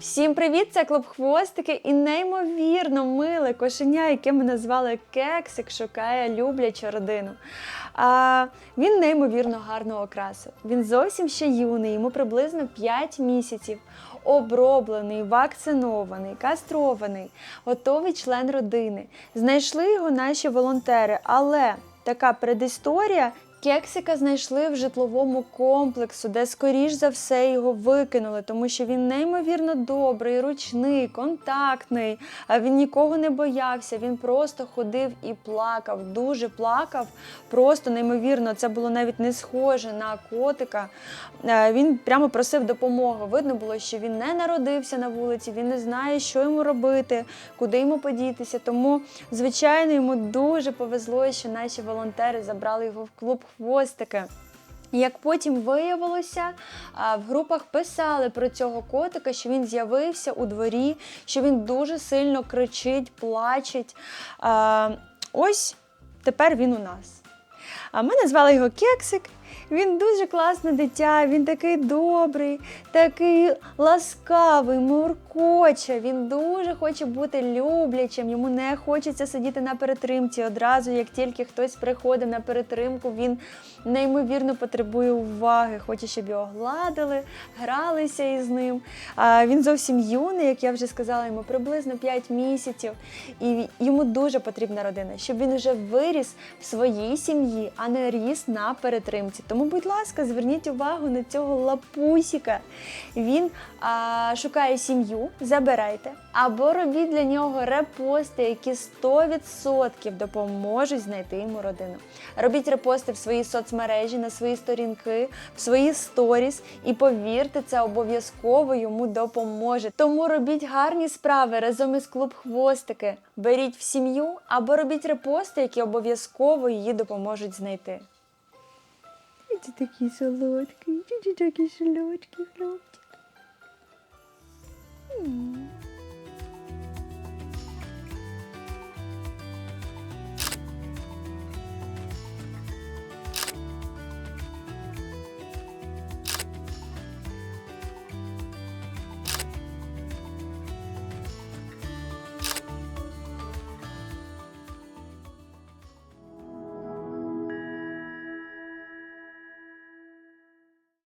Всім привіт! Це клуб хвостики і неймовірно миле кошеня, яке ми назвали Кексик, шукає люблячу родину. А, він неймовірно гарного окрасу. Він зовсім ще юний, йому приблизно 5 місяців. Оброблений, вакцинований, кастрований, готовий член родини. Знайшли його наші волонтери, але така предісторія. Кексика знайшли в житловому комплексу, де, скоріш за все, його викинули, тому що він неймовірно добрий, ручний, контактний. Він нікого не боявся. Він просто ходив і плакав, дуже плакав. Просто неймовірно, це було навіть не схоже на котика. Е, Він прямо просив допомоги. Видно було, що він не народився на вулиці, він не знає, що йому робити, куди йому подітися. Тому, звичайно, йому дуже повезло, що наші волонтери забрали його в клуб хвостики. Як потім виявилося, в групах писали про цього котика, що він з'явився у дворі, що він дуже сильно кричить, плачеть. Ось тепер він у нас. А ми назвали його Кексик. Він дуже класне дитя, він такий добрий, такий ласкавий, муркоче. Він дуже хоче бути люблячим. Йому не хочеться сидіти на перетримці. Одразу, як тільки хтось приходить на перетримку, він неймовірно потребує уваги. Хоче, щоб його гладили, гралися із ним. Він зовсім юний, як я вже сказала, йому приблизно 5 місяців. І йому дуже потрібна родина, щоб він вже виріс в своїй сім'ї, а не ріс на перетримці. Тому, будь ласка, зверніть увагу на цього лапусіка. Він а, шукає сім'ю, забирайте, або робіть для нього репости, які 100% допоможуть знайти йому родину. Робіть репости в свої соцмережі, на свої сторінки, в свої сторіс, і повірте, це обов'язково йому допоможе. Тому робіть гарні справи разом із клуб хвостики. Беріть в сім'ю або робіть репости, які обов'язково її допоможуть знайти. Ти такий солодкий, ти такий солодкий хлопчик.